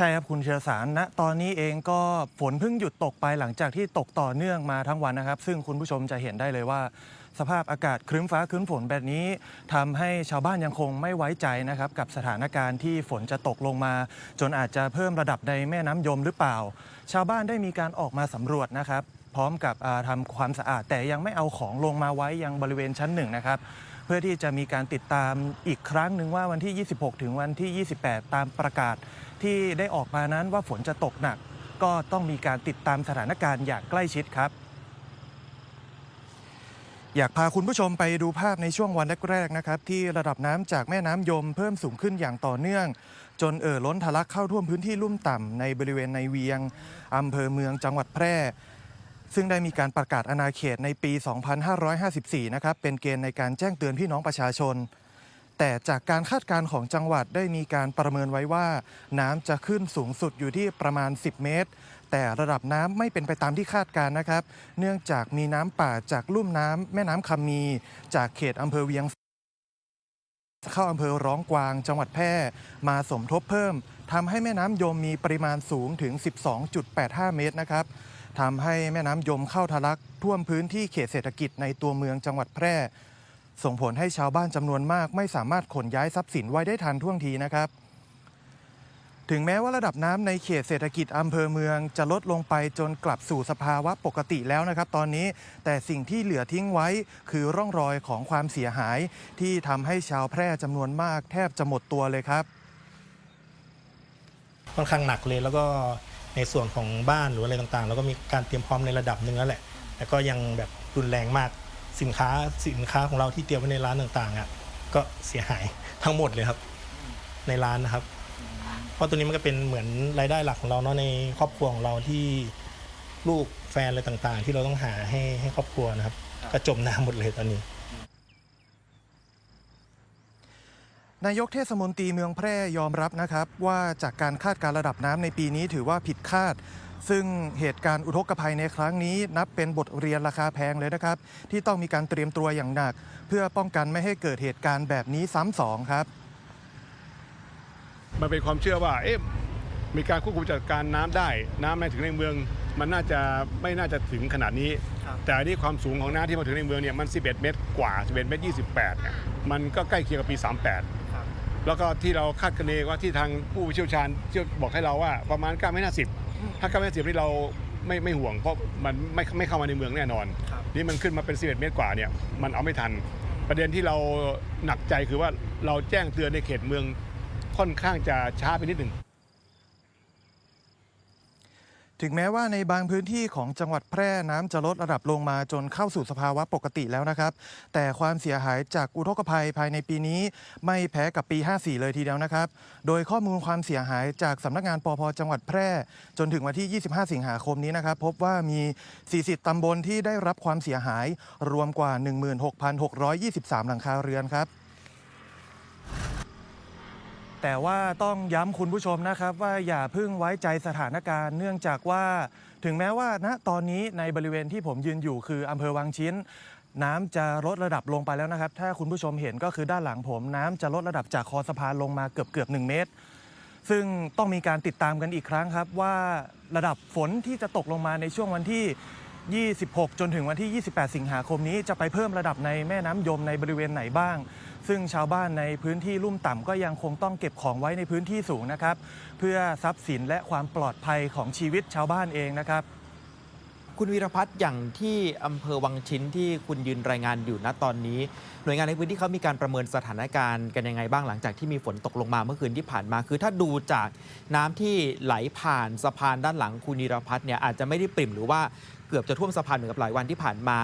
ใช่ครับคุณเชอสารณตอนนี้เองก็ฝนเพิ่งหยุดตกไปหลังจากที่ตกต่อเนื่องมาทั้งวันนะครับ ซึ่งคุณผู้ชมจะเห็นได้เลยว่า สภาพอากาศครึ้มฟ้าครึ้มฝนแบบนี้ทำให้ชาวบ้านยังคงไม่ไว้ใจนะครับกับสถานการณ์ที่ฝนจะตกลงมา จนอาจจะเพิ่มระดับในแม่น้ำยมหรือเปล่า ชาวบ้านได้มีการออกมาสำรวจนะครับ พร้อมกับอ่าทำความสะอาดแต่ยังไม่เอาของลงมาไว้ยังบริเวณชั้นหนึ่งนะครับ เพื่อที่จะมีการติดตามอีกครั้งหนึ่งว่าวันที่ 26 ถึงวันที่ 28 ตามประกาศที่ได้ออกมานั้นว่าฝนจะตกหนัก ก็ต้องมีการติดตามสถานการณ์อย่างใกล้ชิดครับอยากพาคุณผู้ชมไปดูภาพในช่วงวันแรกๆนะครับ ที่ระดับน้ำจากแม่น้ำยมเพิ่มสูงขึ้นอย่างต่อเนื่อง จนเอ่อล้นทะลักเข้าท่วมพื้นที่ลุ่มต่ำในบริเวณในเวียงอำเภอเมืองจังหวัดแพร่ ซึ่งได้มีการประกาศอาณาเขตในปี 2554 นะครับ เป็นเกณฑ์ในการแจ้งเตือนพี่น้องประชาชน แต่จากการคาดการณ์ของจังหวัดได้มีการประเมินไว้ว่า น้ำจะขึ้นสูงสุดอยู่ที่ประมาณ 10 เมตร แต่ระดับน้ำไม่เป็นไปตามที่คาดการณ์นะครับ เนื่องจากมีน้ำป่าจากลุ่มน้ำแม่น้ำคำมี จากเขตอำเภอเวียงเข้าอำเภอร้องกวางจังหวัดแพร่มาสมทบเพิ่มทำให้แม่น้ำยมมีปริมาณสูงถึง 12.85 เมตรนะครับ ทำให้แม่น้ำยมเข้าทะลักท่วมพื้นที่เขตเศรษฐกิจในตัวเมืองจังหวัดแพร่ ส่งผลให้ชาวบ้านจำนวนมาก ไม่สามารถขนย้ายทรัพย์สินไว้ได้ทันท่วงทีนะครับ ถึงแม้ว่าระดับน้ำในเขตเศรษฐกิจอำเภอเมือง จะลดลงไปจนกลับสู่สภาวะปกติแล้วนะครับ ตอนนี้แต่สิ่งที่เหลือทิ้งไว้คือร่องรอยของความเสียหาย ที่ทำให้ชาวแพร่จำนวนมาก แทบจะหมดตัวเลยครับค่อนข้างหนักเลยแล้วก็ ในส่วนของบ้านหรืออะไรต่างๆแล้วก็มีการเตรียมพร้อมในระดับหนึ่งแล้วแหละ แต่ก็ยังแบบรุนแรงมากสินค้าสินค้าของเราที่เตรียมไว้ในร้านต่างๆอะก็เสียหายทั้งหมดเลยครับในร้านนะครับ เพราะตัวนี้มันก็เป็นเหมือนรายได้หลักของเราเนาะในครอบครัวของเราที่ลูกแฟนอะไรต่างๆ ที่เราต้องหาให้ให้ครอบครัวนะครับ ก็จมน้ำหมดเลยตอนนี้ นายกเทศมนตรีเมืองแพร่ยอมรับนะครับ ว่าจากการคาดการณ์ระดับน้ำในปีนี้ถือว่าผิดคาด ซึ่งเหตุการณ์อุทกภัยในครั้งนี้ นับเป็นบทเรียนราคาแพงเลยนะครับ ที่ต้องมีการเตรียมตัวอย่างหนัก เพื่อป้องกันไม่ให้เกิดเหตุการณ์แบบนี้ซ้ำสองครับ มันเป็นความเชื่อว่าเอ๊ะมีการควบคุมจัดการน้ำได้ น้ำในถึงในเมือง มันน่าจะไม่น่าจะถึงขนาดนี้ครับแต่อันนี้ความสูงของน้ำที่มาถึงในเมืองเนี่ยมัน 11 เมตรกว่า 11 เมตร 28เนี่ยมันก็ใกล้เคียงกับปี 38 แล้วก็ที่เราคาดคะเนว่าที่ทางผู้เชี่ยวชาญเชี่ยวบอกให้เราว่าประมาณ9เมตร50ถ้า9เมตร50นี่เราไม่ไม่ห่วงเพราะมันไม่ไม่เข้ามาในเมืองแน่นอนครับนี่มันขึ้นมาเป็น 11 เมตรกว่าเนี่ยมันเอาไม่ทัน ประเด็นที่เราหนักใจคือว่าเราแจ้งเตือนในเขตเมืองค่อนข้างจะช้าไปนิดหนึ่ง ถึงแม้ว่าในบางพื้นที่ของจังหวัดแพร่น้ำจะลดระดับลงมาจนเข้าสู่สภาวะปกติแล้วนะครับ แต่ความเสียหายจากอุทกภัยภายในปีนี้ไม่แพ้กับปี 54 เลยทีเดียวนะครับ โดยข้อมูลความเสียหายจากสำนักงานปพจังหวัดแพร่ จนถึงวันที่ 25 สิงหาคมนี้นะครับ พบว่ามี 40 ตำบลที่ได้รับความเสียหายรวมกว่า 16,623 หลังคาเรือนครับ แต่ว่าต้องย้ำคุณผู้ชมนะครับ ว่าอย่าเพิ่งไว้ใจสถานการณ์ เนื่องจากว่า ถึงแม้ว่าณตอนนี้ในบริเวณที่ผมยืนอยู่คืออำเภอวังชิ้น น้ำจะลดระดับลงไปแล้วนะครับ ถ้าคุณผู้ชมเห็นก็คือด้านหลังผม น้ำจะลดระดับจากคอสะพานลงมาเกือบเกือบๆ1เมตร ซึ่งต้องมีการติดตามกันอีกครั้งครับ ว่าระดับฝนที่จะตกลงมาในช่วงวันที่26 จนถึงวันที่ 28 สิงหาคมนี้จะไปเพิ่มระดับในแม่น้ำยมในบริเวณไหนบ้าง ซึ่งชาวบ้านในพื้นที่ลุ่มต่ำก็ยังคงต้องเก็บของไว้ในพื้นที่สูงนะครับ เพื่อทรัพย์สินและความปลอดภัยของชีวิตชาวบ้านเองนะครับ คุณวีรพัฒน์อย่างที่อำเภอวังชิ้นที่คุณยืนรายงานอยู่ณตอนนี้ หน่วยงานในพื้นที่เขามีการประเมินสถานการณ์กันยังไงบ้างหลังจากที่มีฝนตกลงมาเมื่อคืนที่ผ่านมา คือถ้าดูจากน้ำที่ไหลผ่านสะพานด้านหลังคุณวีรพัฒน์เนี่ยอาจจะไม่ได้ปริ่มหรือว่าเกือบจะท่วมสะพานเหมือนกับหลายวันที่ผ่านมา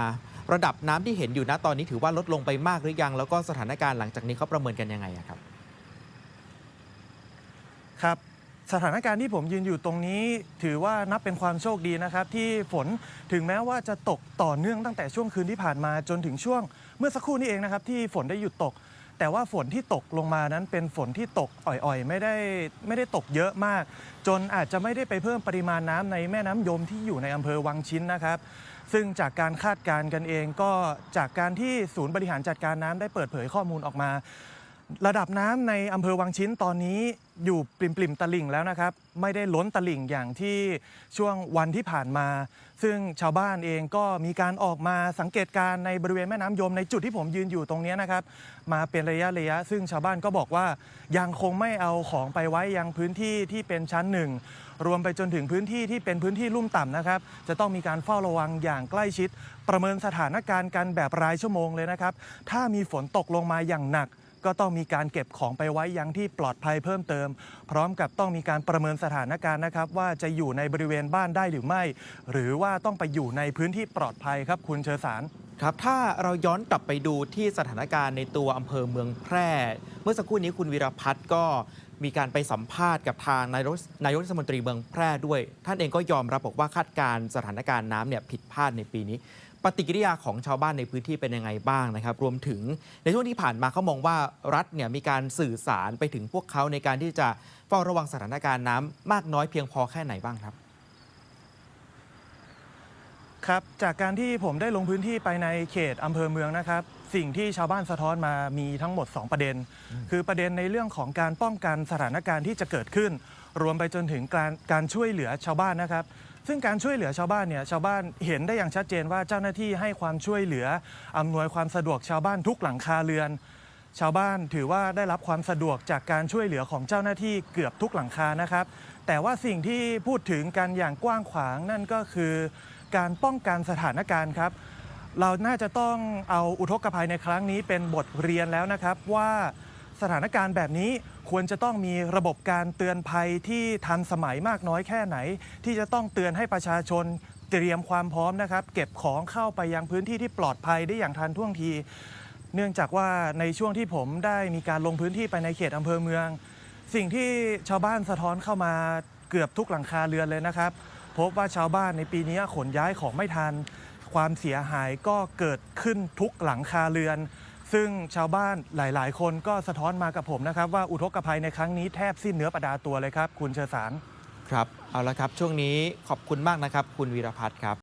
ระดับน้ำที่เห็นอยู่ณตอนนี้ถือว่าลดลงไปมากหรือยัง แล้วก็สถานการณ์หลังจากนี้เขาประเมินกันยังไงครับ ครับสถานการณ์ที่ผมยืนอยู่ตรงนี้ ถือว่านับเป็นความโชคดีนะครับ ที่ฝนถึงแม้ว่าจะตกต่อเนื่องตั้งแต่ช่วงคืนที่ผ่านมาจนถึงช่วง เมื่อสักครู่นี้เองนะครับ ที่ฝนได้หยุดตก แต่ว่าฝนที่ตกลงมานั้นเป็นฝนที่ตกอ่อยๆ ไม่ได้ไม่ได้ตกเยอะมาก จนอาจจะไม่ได้ไปเพิ่มปริมาณน้ำในแม่น้ำยมที่อยู่ในอำเภอวังชิ้นนะครับ ซึ่งจากการคาดการณ์กันเองก็จากการที่ศูนย์บริหารจัดการน้ำได้เปิดเผยข้อมูลออกมา ระดับน้ำในอำเภอวังชิ้นตอนนี้อยู่ปริมปริมตลิ่งแล้วนะครับ ไม่ได้ล้นตลิ่งอย่างที่ช่วงวันที่ผ่านมา ซึ่งชาวบ้านเองก็มีการออกมาสังเกตการณ์ในบริเวณแม่น้ำยมในจุดที่ผมยืนอยู่ตรงนี้นะครับ มาเป็นระยะระยะ ซึ่งชาวบ้านก็บอกว่ายังคงไม่เอาของไปไว้ยังพื้นที่ที่เป็นชั้นหนึ่งรวมไปจนถึงพื้นที่ที่เป็นพื้นที่ลุ่มต่ำนะครับ จะต้องมีการเฝ้าระวังอย่างใกล้ชิด ประเมินสถานการณ์กันแบบรายชั่วโมงเลยนะครับ ถ้ามีฝนตกลงมาอย่างหนัก ก็ต้องมีการเก็บของไปไว้ยังที่ปลอดภัยเพิ่มเติม พร้อมกับต้องมีการประเมินสถานการณ์นะครับ ว่าจะอยู่ในบริเวณบ้านได้หรือไม่ หรือว่าต้องไปอยู่ในพื้นที่ปลอดภัยครับคุณเชอสารครับถ้าเราย้อนกลับไปดูที่สถานการณ์ในตัวอำเภอเมืองแพร่ เมื่อสักครู่นี้คุณวีรพัฒน์ก็มีการไปสัมภาษณ์กับทางนายกนายกเทศมนตรีเมืองแพร่ด้วย ท่านเองก็ยอมรับบอกว่าคาดการณ์สถานการณ์น้ำเนี่ยผิดพลาดในปีนี้ ปฏิกิริยาของชาวบ้านในพื้นที่เป็นยังไงบ้างนะครับ รวมถึงในช่วงที่ผ่านมาเขามองว่ารัฐเนี่ยมีการสื่อสารไปถึงพวกเขาในการที่จะเฝ้าระวังสถานการณ์น้ำมากน้อยเพียงพอแค่ไหนบ้างครับ ครับจากการที่ผมได้ลงพื้นที่ไปในเขตอำเภอเมืองนะครับ สิ่งที่ชาวบ้านสะท้อนมามีทั้งหมด 2 ประเด็น คือประเด็นในเรื่องของการป้องกันสถานการณ์ที่จะเกิดขึ้น รวมไปจนถึงการการช่วยเหลือชาวบ้านนะครับ ซึ่งการช่วยเหลือชาวบ้านเนี่ยชาวบ้านเห็นได้อย่างชัดเจนว่าเจ้าหน้าที่ให้ความช่วยเหลืออำนวยความสะดวกชาวบ้านทุกหลังคาเรือน ชาวบ้านถือว่าได้รับความสะดวกจากการช่วยเหลือของเจ้าหน้าที่เกือบทุกหลังคานะครับ แต่ว่าสิ่งที่พูดถึงกันอย่างกว้างขวางนั่นก็คือการป้องกันสถานการณ์ครับ เราน่าจะต้องเอาอุทกภัยในครั้งนี้เป็นบทเรียนแล้วนะครับว่าสถานการณ์แบบนี้ ควรจะต้องมีระบบการเตือนภัยที่ทันสมัยมากน้อยแค่ไหน ที่จะต้องเตือนให้ประชาชนเตรียมความพร้อมนะครับ เก็บของเข้าไปยังพื้นที่ที่ปลอดภัยได้อย่างทันท่วงที เนื่องจากว่าในช่วงที่ผมได้มีการลงพื้นที่ไปในเขตอำเภอเมือง สิ่งที่ชาวบ้านสะท้อนเข้ามาเกือบทุกหลังคาเรือนเลยนะครับ พบว่าชาวบ้านในปีนี้ขนย้ายของไม่ทัน ความเสียหายก็เกิดขึ้นทุกหลังคาเรือน ซึ่งชาวบ้านหลาย ๆ คนก็สะท้อนมากับผมนะครับ ว่าอุทกภัยในครั้งนี้แทบสิ้นเนื้อประดาตัวเลยครับ คุณเชอสาร ครับ เอาละครับ ช่วงนี้ขอบคุณมากนะครับ คุณวีรพัฒน์ครับ